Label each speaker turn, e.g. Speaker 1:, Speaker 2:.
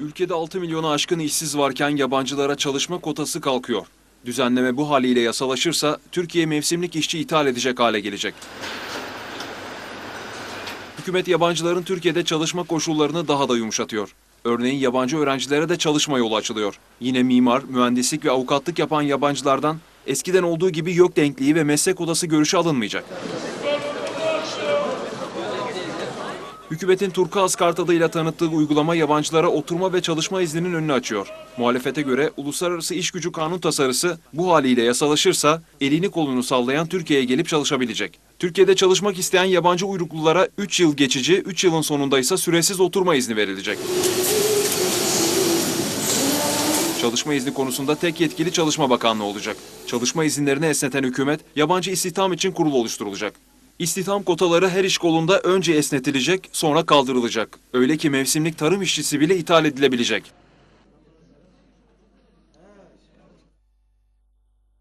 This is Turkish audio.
Speaker 1: Ülkede 6 milyonu aşkın işsiz varken yabancılara çalışma kotası kalkıyor. Düzenleme bu haliyle yasalaşırsa Türkiye mevsimlik işçi ithal edecek hale gelecek. Hükümet yabancıların Türkiye'de çalışma koşullarını daha da yumuşatıyor. Örneğin yabancı öğrencilere de çalışma yolu açılıyor. Yine mimar, mühendislik ve avukatlık yapan yabancılardan eskiden olduğu gibi yok denkliği ve meslek odası görüşü alınmayacak. Hükümetin Turkuaz Kart adıyla tanıttığı uygulama yabancılara oturma ve çalışma izninin önünü açıyor. Muhalefete göre Uluslararası İş Gücü Kanun tasarısı bu haliyle yasalaşırsa elini kolunu sallayan Türkiye'ye gelip çalışabilecek. Türkiye'de çalışmak isteyen yabancı uyruklulara 3 yıl geçici, 3 yılın sonunda ise süresiz oturma izni verilecek. Çalışma izni konusunda tek yetkili Çalışma Bakanlığı olacak. Çalışma izinlerini esneten hükümet, yabancı istihdam için kurul oluşturulacak. İstihdam kotaları her iş kolunda önce esnetilecek, sonra kaldırılacak. Öyle ki mevsimlik tarım işçisi bile ithal edilebilecek.